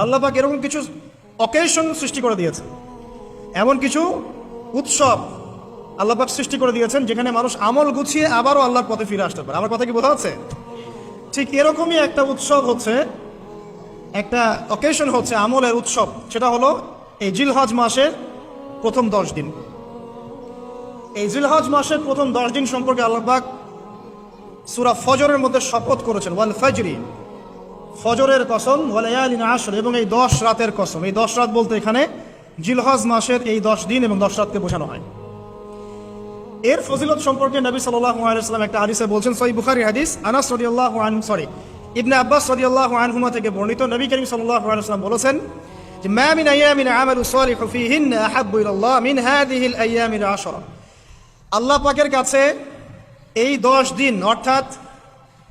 আল্লাহ পাক এরকম কিছু অকেশন সৃষ্টি করে দিয়েছে এমন কিছু উৎসব আল্লাহ পাক সৃষ্টি করে দিয়েছেন যেখানে মানুষ আমল গুছিয়ে আবারও আল্লাহর পথে ফিরে আসতে পারে। আমার কথা কি বোঝা যাচ্ছে? ঠিক এরকমই একটা উৎসব হচ্ছে, একটা অকেশন হচ্ছে আমলের উৎসব। সেটা হলো এই জিলহজ মাসের প্রথম দশ দিন। এই জিলহজ মাসের প্রথম দশ দিন সম্পর্কে আল্লাহ পাক সুরা ফজরের মধ্যে শপথ করেছেন, ওয়াল ফজরি। ফজরের কসম ওয়ালায়ালিন আসর এবং এই দশ রাতের কসম। এই দশ রাত বলতে এখানে জিলহজ মাসের এই দশ দিন এবং দশ রাতকে বোঝানো হয়। এর ফজিলত সম্পর্কে নবী ওয়াসাল্লাম একটা হাদিসে বলছেন, সহিহ বুখারী হাদিস, আনাস রাদিয়াল্লাহু সরি, ইবনে আব্বাস রাদিয়াল্লাহু আনহুমা থেকে বর্ণিত নবী করিম ওয়াসাল্লাম বলেছেন যে, মা মিন আইয়ামিন আমালু সালিহু ফীহিন্না আহাব্বু ইলাল্লাহ মিন হাযিহিল আইয়ামিল আশরা। আল্লাহ পাকের কাছে এই দশ দিন, অর্থাৎ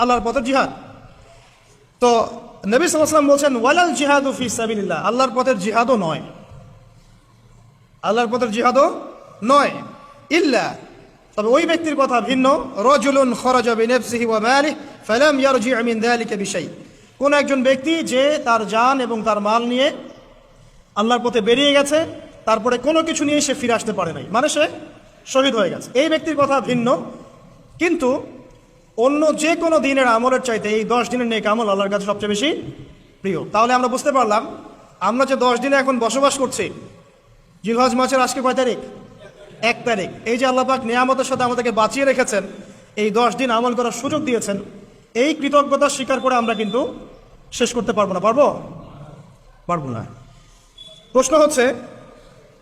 আল্লাহর পথের জিহাদ। তো নবী সাল্লাম বলছেন, ওয়ালাল জিহাদু ফি সাবিলিল্লাহ। আল্লাহর পথের জিহাদও নয়। আল্লাহর পথের জিহাদও নয়। ইল্লা, তবে ওই ব্যক্তির কথা ভিন্ন। রজুলুন খরাজা বিনাফসিহি ওয়া মালিহি ফালাম ইয়ারজি মিন যালিকা বিশাই। কোন একজন ব্যক্তি যে তার জান এবং তার মাল নিয়ে আল্লাহর পথে বেরিয়ে গেছে, তারপরে কোনো কিছু নিয়ে সে ফিরে আসতে পারে নাই। মানে সে শহীদ হয়ে গেছে। এই ব্যক্তির কথা ভিন্ন। কিন্তু অন্য যে কোনো দিনের আমলের চাইতে এই দশ দিনের নেক আমল আল্লাহর কাছে সবচেয়ে বেশি প্রিয়। তাহলে আমরা বুঝতে পারলাম, আমরা যে দশ দিনে এখন বসবাস করছি, জিলহজ মাসের আজকে কয় তারিখ? এক তারিখ। এই যে আল্লাপাক নিয়ামতের সাথে আমাদেরকে বাঁচিয়ে রেখেছেন, এই দশ দিন আমল করার সুযোগ দিয়েছেন, এই কৃতজ্ঞতা স্বীকার করে আমরা কিন্তু শেষ করতে পারব না। পারব? পারব না। প্রশ্ন হচ্ছে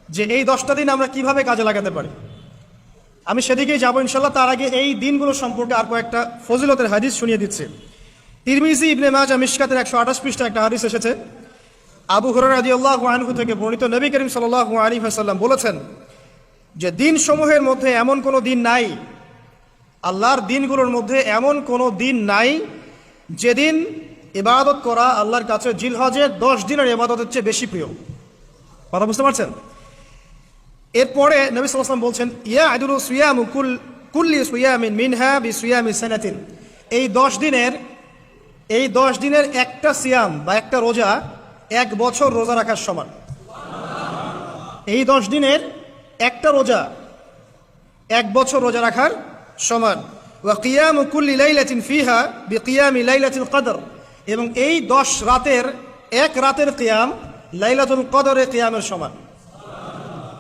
যে এই দশটা দিন আমরা কীভাবে কাজে লাগাতে পারি? আমি সেদিকেই যাব ইনশাল্লাহ তার আগে এই দিনগুলো সম্পর্কে আর কয়েকটা ফজিলতের হাদিস শুনিয়ে দিচ্ছে। তিরমিজি, ইবনে মাজা মিশকাতের একশো আঠাশ পৃষ্ঠা একটা হাদিস এসেছে। আবু হরার আদি আল্লাহ আনহু থেকে বর্ণিত নবী করিম সাল্লাহ আলী হাসাল্লাম বলেছেন যে দিন সমূহের মধ্যে এমন কোনো দিন নাই, আল্লাহর দিনগুলোর মধ্যে এমন কোনো দিন নাই যেদিন ইবাদত করা আল্লাহর কাছে জিলহজের দশ দিনের ইবাদতের চেয়ে বেশি প্রিয়। কথা বুঝতে পারছেন? এরপরে নবী সাল্লাম বলছেন, ইয়া আদুল সুয়ামু কুল, কুল্লি সুয়ামিন মিনহা বি সুয়ামি সানাতিন। এই দশ দিনের, এই দশ দিনের একটা সিয়াম বা একটা রোজা এক বছর রোজা রাখার সমান। এই দশ দিনের একটা রোজা এক বছর রোজা রাখার সমান। ওয়া কিয়াম কুল্লি লাইলাতিন ফিহা বি কিয়ামি লাইলাতিল কদর। এবং এই দশ রাতের, এক রাতের কিয়াম লাইলাতুল কদরে কিয়ামের সমান।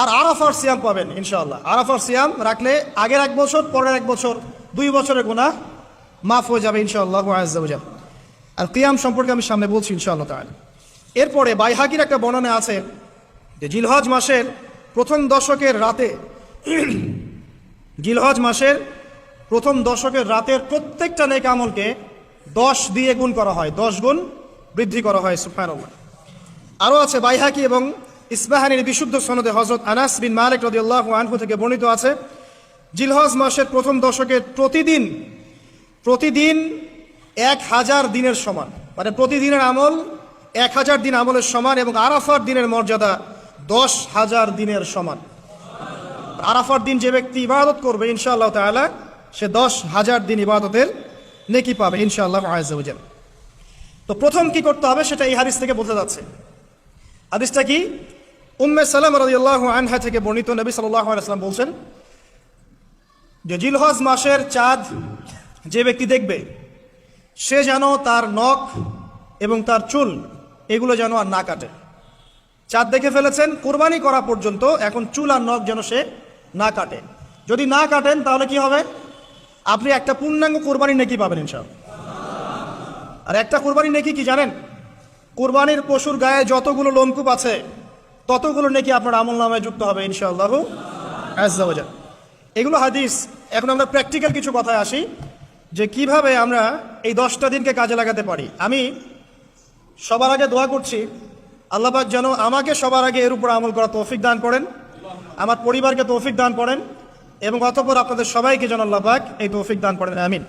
আর আরাফার সিয়াম পাবেন, ইনশাআল্লাহ। আরাফার সিয়াম রাখলে আগের এক বছর, পরের এক বছর, দুই বছরের গুণা মাফ হয়ে যাবে, ইনশাআল্লাহ আজাল আর কিয়াম সম্পর্কে আমি সামনে বলছি, ইনশাআল্লাহ তাহলে এরপরে বাইহাকির একটা বর্ণনা আছে যে জিলহজ মাসের প্রথম দশকের রাতে, জিলহজ মাসের প্রথম দশকের রাতের প্রত্যেকটা নেক আমলকে দশ দিয়ে গুণ করা হয়, দশ গুণ বৃদ্ধি করা হয় সুফানুল্লাহ আরও আছে বাইহাকি এবং ইসবাহানির বিশুদ্ধ সনদে হজরত আনাস বিন মালিক রদিয়াল্লাহ আনহু থেকে বর্ণিত আছে, জিলহজ মাসের প্রথম দশকের প্রতিদিন প্রতিদিন এক হাজার দিনের সমান। মানে প্রতিদিনের আমল এক হাজার দিন আমলের সমান এবং আরাফার দিনের মর্যাদা দশ হাজার দিনের সমান। আরাফার দিন যে ব্যক্তি ইবাদত করবে, ইনশাআল্লাহ তাআলা, সে দশ হাজার দিন ইবাদতের নেকি পাবে, ইনশাআল্লাহ আয়াজাল তো প্রথম কি করতে হবে সেটা এই হাদিস থেকে বোঝা যাচ্ছে। হাদিসটা কি? উম্মে সালাম রাদিয়াল্লাহু আনহা থেকে বর্ণিত নবী সাল্লাল্লাহু আলাইহি ওয়াসাল্লাম বলছেন, যে জিলহজ মাসের চাঁদ যে ব্যক্তি দেখবে, সে যেন তার নখ এবং তার চুল এগুলো যেন আর না কাটে। চাঁদ দেখে ফেলেছেন, কোরবানি করা পর্যন্ত এখন চুল আর নখ যেন সে না কাটে। যদি না কাটেন, তাহলে কি হবে? আপনি একটা পূর্ণাঙ্গ কোরবানি নেকি পাবেন ইনশাল আর একটা কোরবানি নেকি কি জানেন? কোরবানির পশুর গায়ে যতগুলো লোমকূপ আছে ততগুলো নেকি আপনার আমল নামায় যুক্ত হবে ইনশাআল্লাহ আজ্জাওয়াজাল এগুলো হাদিস। এখন আমরা প্র্যাকটিক্যাল কিছু কথায় আসি যে কীভাবে আমরা এই দশটা দিনকে কাজে লাগাতে পারি। আমি সবার আগে দোয়া করছি আল্লাহবাক যেন আমাকে সবার আগে এর উপর আমল করা তৌফিক দান করেন, আমার পরিবারকে তৌফিক দান করেন এবং অতপর আপনাদের সবাইকে যেন আল্লাহবাক এই তৌফিক দান করেন, আমিন।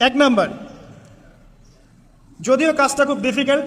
এক নাম্বার, যদিও কাজটা খুব ডিফিকাল্ট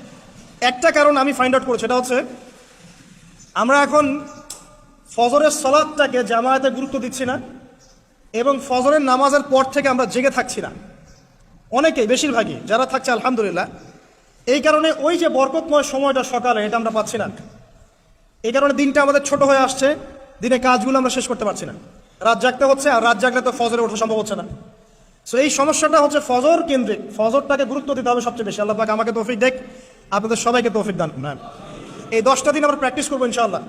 একটা কারণ আমি ফাইন্ড আউট করছি, সেটা হচ্ছে আমরা এখন ফজরের সলাদটাকে জামায়াতে গুরুত্ব দিচ্ছি না এবং ফজরের নামাজের পর থেকে আমরা জেগে থাকছি না। অনেকেই, বেশিরভাগই, যারা থাকছে, আলহামদুলিল্লাহ। এই কারণে ওই যে বরকতময় সময়টা সকালে, এটা আমরা পাচ্ছি না। এই কারণে দিনটা আমাদের ছোট হয়ে আসছে, দিনে কাজগুলো আমরা শেষ করতে পারছি না। রাত জাগতে হচ্ছে, আর রাত জাগলে তো ফজরে ওঠা সম্ভব হচ্ছে না। সো এই সমস্যাটা হচ্ছে ফজর কেন্দ্রিক। ফজরটাকে গুরুত্ব দিতে হবে সবচেয়ে বেশি। আল্লাহ পাক আমাকে তৌফিক দেখ। আপনাদের সবাইকে তৌফিক দান করুন এই দশটা দিন আমরা প্র্যাকটিস করব ইনশাআল্লাহ।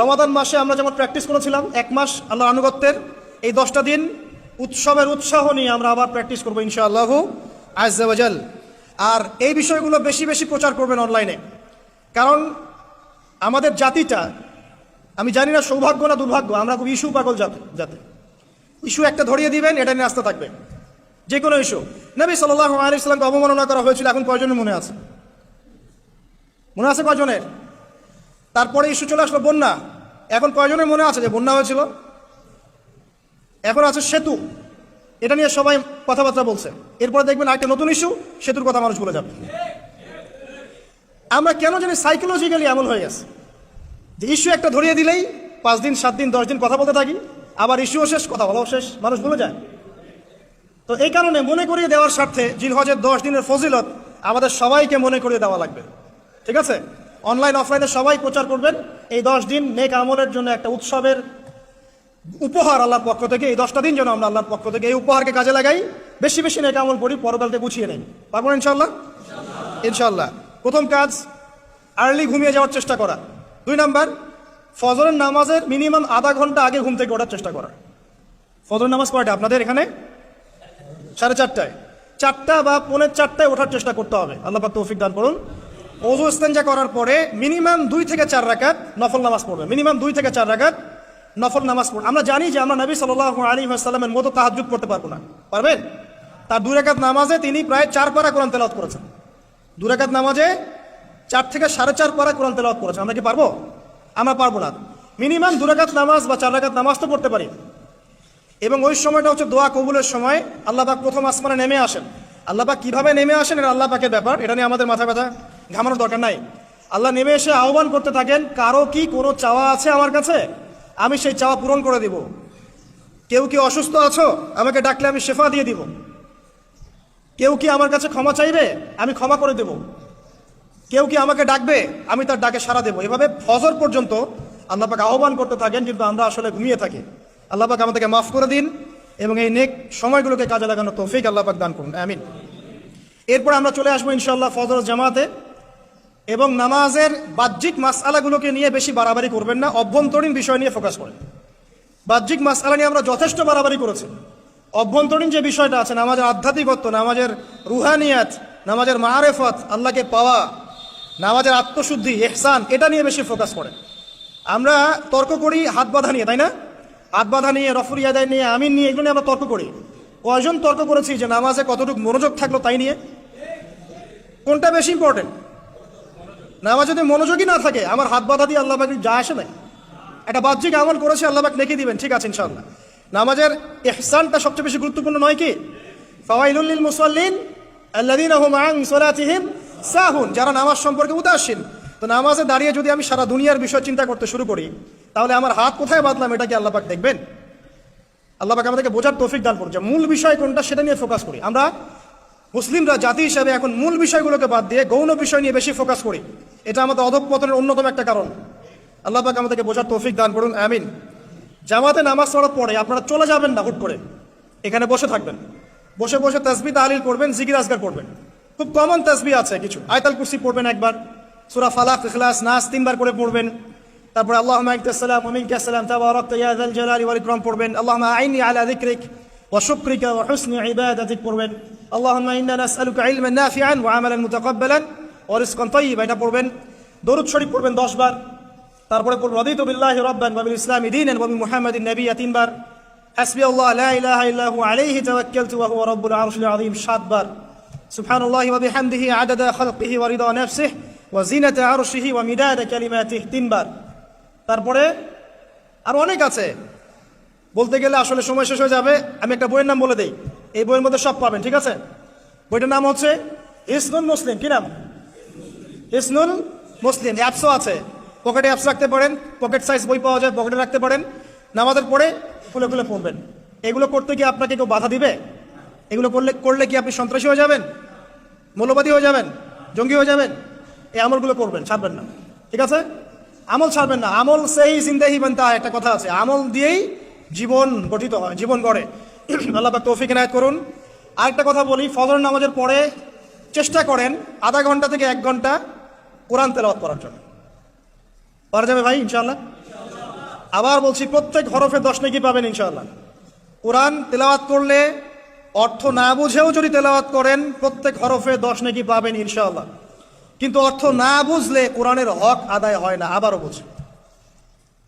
রমাদান মাসে আমরা যেমন প্র্যাকটিস করেছিলাম, এক মাস আল্লাহ আনুগত্যের, এই দশটা দিন উৎসবের উৎসাহ নিয়ে আমরা আবার প্র্যাকটিস করব ইনশাআল্লাহ আজাল আর এই বিষয়গুলো বেশি বেশি প্রচার করবেন অনলাইনে কারণ আমাদের জাতিটা, আমি জানি না সৌভাগ্য না দুর্ভাগ্য, আমরা খুব ইস্যু পাগল জাতি ইস্যু একটা ধরিয়ে দিবেন, এটা নিয়ে আসতে থাকবে। যে কোনো ইস্যু। নবী সাল্লাহ আলিয়াকে অবমাননা করা হয়েছিল, এখন কয়জনের মনে আছে? মনে আছে কয়জনের? তারপরে ইস্যু চলে আসলো বন্যা। এখন কয়জনের মনে আছে যে বন্যা হয়েছিল? এখন আছে সেতু। এটা নিয়ে সবাই কথাবার্তা বলছে। এরপরে দেখবেন একটা নতুন ইস্যু, সেতুর কথা মানুষ বলে যাবে। আমরা কেন জানি সাইকোলজিক্যালি এমন হয়ে গেছে যে ইস্যু একটা ধরিয়ে দিলেই পাঁচ দিন, সাত দিন, দশ দিন কথা বলতে থাকি, আবার ইস্যুও শেষ, কথা বলাও শেষ, মানুষ ভুলে যায়। তো এই কারণে মনে করিয়ে দেওয়ার স্বার্থে জিলহজের দশ দিনের ফজিলত আমাদের সবাইকে মনে করিয়ে দেওয়া লাগবে। ঠিক আছে? অনলাইন অফলাইনে সবাই প্রচার করবেন। এই দশ দিন নেক আমলের জন্য একটা উৎসবের উপহার আল্লাহর পক্ষ থেকে এই দশটা দিন যেন আমরা আল্লাহর পক্ষ থেকে এই উপহারকে কাজে লাগাই। বেশি বেশি নেক আমল করি পরকালকে গুছিয়ে নেই। পারব না ইনশাল্লাহ ইনশাল্লাহ প্রথম কাজ আর্লি ঘুমিয়ে যাওয়ার চেষ্টা করা। দুই নাম্বার ফজরের নামাজের মিনিমাম আধা ঘণ্টা আগে ঘুম থেকে ওঠার চেষ্টা করা। ফজর নামাজ কয়টা আপনাদের এখানে? সাড়ে চারটায়। চারটা বা পৌনে চারটায় ওঠার চেষ্টা করতে হবে। আল্লাহ পাক তৌফিক দান করুন। ওজু ইস্তেঞ্জা করার পরে মিনিমাম দুই থেকে চার রাকাত নফল নামাজ পড়বে মিনিমাম দুই থেকে চার রাকাত নফল নামাজ পড়বে আমরা জানি যে আমরা নবী সাল্লাহ আলী আসাল্লামের মতো তাহাজুদ পড়তে পারব না। পারবেন? তার দুই রাকাত নামাজে তিনি প্রায় চার পারা কোরআন তেলাওয়াত করেছেন। দু রাকাত নামাজে চার থেকে সাড়ে চার পারা কোরআন তেলাওয়াত করেছেন। আমরা কি পারব? আমরা পারব না। মিনিমাম দু রাকাত নামাজ বা চার রাকাত নামাজ তো পড়তে পারি। এবং ওই সময়টা হচ্ছে দোয়া কবুলের সময়। আল্লাহ পাক প্রথম আসমানে নেমে আসেন। আল্লাহ কীভাবে নেমে আসেন এটা আল্লাহ পাকের ব্যাপার। এটা নিয়ে আমাদের মাথা ব্যথা। ঘামানোর দরকার নাই। আল্লাহ নেমে এসে আহ্বান করতে থাকেন, কারও কি কোনো চাওয়া আছে আমার কাছে? আমি সেই চাওয়া পূরণ করে দিব। কেউ কি অসুস্থ আছো? আমাকে ডাকলে আমি শেফা দিয়ে দিব। কেউ কি আমার কাছে ক্ষমা চাইবে? আমি ক্ষমা করে দেব। কেউ কি আমাকে ডাকবে? আমি তার ডাকে সাড়া দেবো। এভাবে ফজর পর্যন্ত আল্লাহ পাক আহ্বান করতে থাকেন, কিন্তু আমরা আসলে ঘুমিয়ে থাকি। আল্লাহ পাক আমাদেরকে মাফ করে দিন এবং এই নেক সময়গুলোকে কাজে লাগানো তৌফিক আল্লাহ পাক দান করুন। আমিন। এরপর আমরা চলে আসব ইনশাল্লাহ ফজর জামাতে। এবং নামাজের বাহ্যিক মাসআলাগুলোকে নিয়ে বেশি বাড়াবাড়ি করবেন না, অভ্যন্তরীণ বিষয় নিয়ে ফোকাস করেন। বাহ্যিক মাসআলা নিয়ে আমরা যথেষ্ট বাড়াবাড়ি করেছি। অভ্যন্তরীণ যে বিষয়টা আছে, নামাজের আধ্যাত্মিকত্ব, নামাজের রুহানিয়াত, নামাজের মাহারেফত আল্লাহকে পাওয়া, নামাজের আত্মশুদ্ধি এহসান এটা নিয়ে বেশি ফোকাস করেন। আমরা তর্ক করি হাত বাঁধা নিয়ে, তাই না? হাত বাঁধা নিয়ে, রফরি আদায় নিয়ে, আমিন নিয়ে, এগুলো নিয়ে আমরা তর্ক করি। কয়জন তর্ক করেছি যে নামাজে কতটুকু মনোযোগ থাকল তাই নিয়ে? কোনটা বেশি ইম্পর্টেন্ট নামাজ যদি মনোযোগী না থাকে, আমার হাত বাধা দিয়ে আল্লাহ পাকি যা আসে নাই। একটা বাহ্যিক আমল করেছে আল্লাহ পাক দিবেন, ঠিক আছে, ইনশাআল্লাহ। নামাজের ইহসানটা সবচেয়ে বেশি গুরুত্বপূর্ণ নয় কি? ফাওয়াইলুল লিল মুসাল্লিন আল্লাযীনা হুম আন সাহুন, যারা নামাজ সম্পর্কে উদাসীন। তো নামাজে দাঁড়িয়ে যদি আমি সারা দুনিয়ার বিষয় চিন্তা করতে শুরু করি, তাহলে আমার হাত কোথায় বাঁধলাম, এটা কি আল্লাহ পাক দেখবেন? আল্লাহ পাক আমাদেরকে বোঝার তৌফিক দান করছে মূল বিষয় কোনটা, সেটা নিয়ে ফোকাস করি। আমরা মুসলিমরা জাতি হিসাবে এখন মূল বিষয়গুলোকে বাদ দিয়ে গৌণ বিষয় নিয়ে বেশি ফোকাস করি। এটা আমাদের অধঃপতনের অন্যতম একটা কারণ। আল্লাহ পাক আমাদেরকে বোঝার তৌফিক দান করুন, আমিন। জামাতে নামাজ পড়ার পরে আপনারা চলে যাবেন না হুট করে। এখানে বসে থাকবেন। বসে বসে তাসবি তাহলিল করবেন, জিকির আজগার করবেন। খুব কমন তাসবি আছে কিছু। আয়তাল কুরসি পড়বেন একবার। সুরা ফালাক, ইখলাস, নাস তিনবার করে পড়বেন। তারপরে আল্লাহ মাইকাসালাম ওমিনকাসালাম তাবারাক ইয়া যাল জালালি ওয়াল ইকরাম পড়বেন। আল্লাহুম্মা আইনি আলা যিকরিক। ইবাদাতিক পড়বেন আল্লাহুম্মা ইন্না নাসআলুকা ইলমান নাফিআন ওয়া আমালান মুতাকাব্বালান ওয়া রিজকান তাইয়্যিবা এটা পড়বেন, দরুদ শরীফ পড়বেন 10 বার। তারপরে পড়বেন, রাদিতু বিল্লাহি রাব্বান ওয়া বিল ইসলামি দীনান ওয়া বি মুহাম্মাদিন নাবিয়্যা তিনবার হাসবি আল্লাহ, লা ইলাহা ইল্লা হু আলাইহি তাওয়াক্কালতু ওয়া হুয়া রাব্বুল আরশিল আযীম সাতবার সুবহানাল্লাহি ওয়া বিহামদিহি আদাদা খালকিহি ওয়া রিদা নাফসিহি ওয়া জিনাতা আরশিহি ওয়া মিদাদা কালিমাতিহি। তিনবার তারপরে আর অনেক আছে। বলতে গেলে আসলে সময় শেষ হয়ে যাবে। আমি একটা বইয়ের নাম বলে দেই। এই বইয়ের মধ্যে সব পাবেন, ঠিক আছে? বইটার নাম হচ্ছে ইসনুল মুসলিম। কি নাম? ইসনুল মুসলিম। অ্যাপসও আছে। পকেটে অ্যাপস রাখতে পারেন, পকেট সাইজ বই পাওয়া যায়, পকেটে রাখতে পারেন। নামাজের পরে খুলে খুলে পড়বেন। এগুলো করতে কি আপনাকে কেউ বাধা দিবে? এগুলো করলে করলে কি আপনি সন্ত্রাসী হয়ে যাবেন? মৌলবাদী হয়ে যাবেন? জঙ্গি হয়ে যাবেন? এই আমলগুলো করবেন, ছাড়বেন না। ঠিক আছে? আমল ছাড়বেন না। আমল সেই জিন্দাহি বানতা একটা কথা আছে। আমল দিয়েই জীবন গঠিত হয়, জীবন গড়ে। আল্লাহ পাক তৌফিক এনায়ত করুন। আরেকটা কথা বলি, ফজর নামাজের পরে চেষ্টা করেন আধা ঘণ্টা থেকে এক ঘণ্টা কোরআন তেলাওয়াত করার জন্য। পারা যাবে ভাই, ইনশাআল্লাহ? আবার বলছি, প্রত্যেক হরফে দশ নাকি পাবেন, ইনশাআল্লাহ। কোরআন তেলাওয়াত করলে অর্থ না বুঝেও যদি তেলাওয়াত করেন, প্রত্যেক হরফে দশ নাকি পাবেন, ইনশাআল্লাহ। কিন্তু অর্থ না বুঝলে কোরআনের হক আদায় হয় না, আবারও বুঝি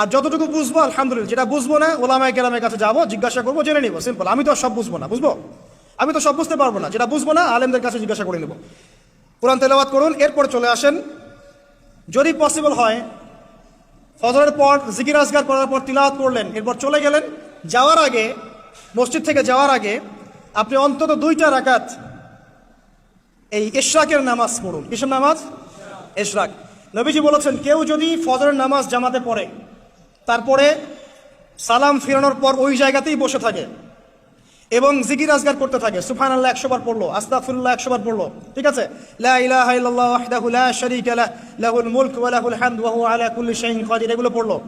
আর যতটুকু বুঝব, আলহামদুলিল্লাহ। যেটা বুঝব না, ওলামায় কেরামের কাছে যাব, জিজ্ঞাসা করব, জেনে নিবো। সিম্পল আমি তো সব বুঝব না, বুঝব? আমি তো সব বুঝতে পারব না। যেটা বুঝব না, আলেমদের কাছে জিজ্ঞাসা করে নেব। কোরআন তেলাওয়াত করুন, এরপরে চলে আসেন। যদি পসিবল হয়, ফজরের পর জিকির আজগার করার পর তিলাওয়াত করলেন, এরপর চলে গেলেন। যাওয়ার আগে, মসজিদ থেকে যাওয়ার আগে, আপনি অন্তত দুইটা রাকাত এই ইশরাকের নামাজ পড়ুন। কিসের নামাজ? ইশরাক। নবীজি বলেছেন, কেউ যদি ফজরের নামাজ জামাতে পড়ে তারপরে সালাম ফিরানোর পর ওই জায়গাতেই বসে থাকে এবং জিকির আজগার করতে থাকে। সুফান আল্লাহ একশো বার পড়ল আস্তাফুল্লাহ একশো বার পড়ল। ঠিক আছে? এগুলো পড়ল।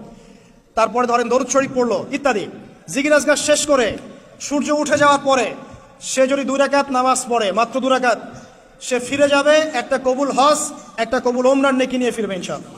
তারপরে ধরেন দরুদ শরীফ পড়ল, ইত্যাদি। জিকির আজগার শেষ করে সূর্য উঠে যাওয়ার পরে সে যদি দুই রাকাত নামাজ পড়ে, মাত্র দু রাকাত, সে ফিরে যাবে একটা কবুল হজ, একটা কবুল ওমরান নেকি নিয়ে ফিরবে ইনশাআল্লাহ।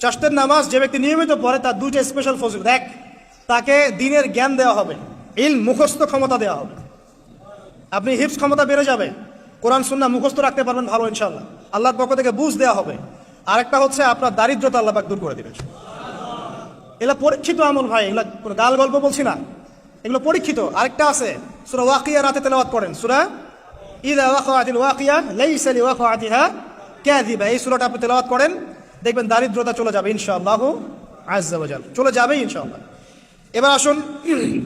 চাষতের নামাজ যে ব্যক্তি নিয়মিত পড়ে, তার দুইটা স্পেশাল ফজিলত। এক, তাকে দিনের জ্ঞান দেওয়া হবে ইল মুখস্থ ক্ষমতা দেওয়া হবে। আপনি হিপস ক্ষমতা বেড়ে যাবে, কোরআন সুন্না মুখস্থ রাখতে পারবেন ভালো ইনশাল্লাহ আল্লাহর পক্ষ থেকে বুঝ দেওয়া হবে। আরেকটা হচ্ছে আপনার দারিদ্রতা আল্লাহ দূর করে দেবে এগুলো পরীক্ষিত আমল ভাই, এগুলো কোনো গাল গল্প বলছি না। এগুলো পরীক্ষিত। আরেকটা আছে, সুরা ওয়াকিয়া রাতে তেলাওয়াত করেন। সুরা ইদা ওয়াকিয়া লাইসা লিওয়াকাতিহা কাযিবা। এই সূরাটা আপনি তেলাওয়াত করেন। দেখবেন দারিদ্রতা চলে যাবে, ইনশাআল্লাহ আজাল চলে যাবে ইনশাআল্লাহ। এবার আসুন,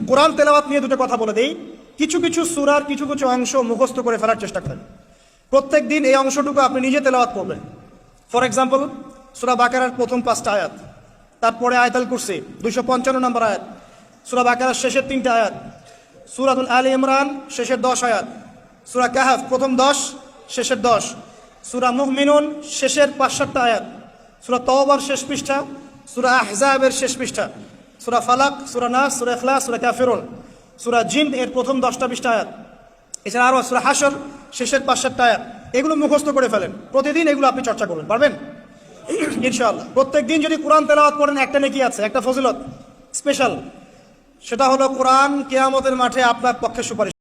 কোরআন তেলাওয়াত নিয়ে দুটো কথা বলে দিই। কিছু কিছু সুরার কিছু কিছু অংশ মুখস্থ করে ফেলার চেষ্টা করেন। প্রত্যেক দিন এই অংশটুকু আপনি নিজে তেলাওয়াত করবেন। ফর এক্সাম্পল, সুরা বাকারার প্রথম পাঁচটা আয়াত। তারপরে আয়তাল কুরসি, দুইশো পঞ্চান্ন নম্বর আয়াত। সুরা বাকারার শেষের তিনটা আয়াত। সুরাতুল আলী ইমরান, শেষের দশ আয়াত। সুরা কাহাফ, প্রথম দশ, শেষের দশ। সুরা মুহমিনুন শেষের পাঁচ সাতটা আয়াত। সুরা তওবার শেষ পৃষ্ঠা, সুরা আহজাবের শেষ পৃষ্ঠা, সুরা ফালাক, সুরা নাস, সুরা ইখলাস, সুরা কাফিরুন, সুরা জিন এর প্রথম দশটা পৃষ্ঠা আয়াত। এছাড়া আরও সুরা হাসর শেষের পাঁচ সাতটা আয়াত। এগুলো মুখস্থ করে ফেলেন। প্রতিদিন এগুলো আপনি চর্চা করবেন। পারবেন? ইনশাআল্লাহ। প্রত্যেক দিন যদি কোরআন তেলাওয়াত করেন, একটা নেকি আছে, একটা ফজিলত স্পেশাল। সেটা হলো কোরআন কেয়ামতের মাঠে আপনার পক্ষে সুপারিশ।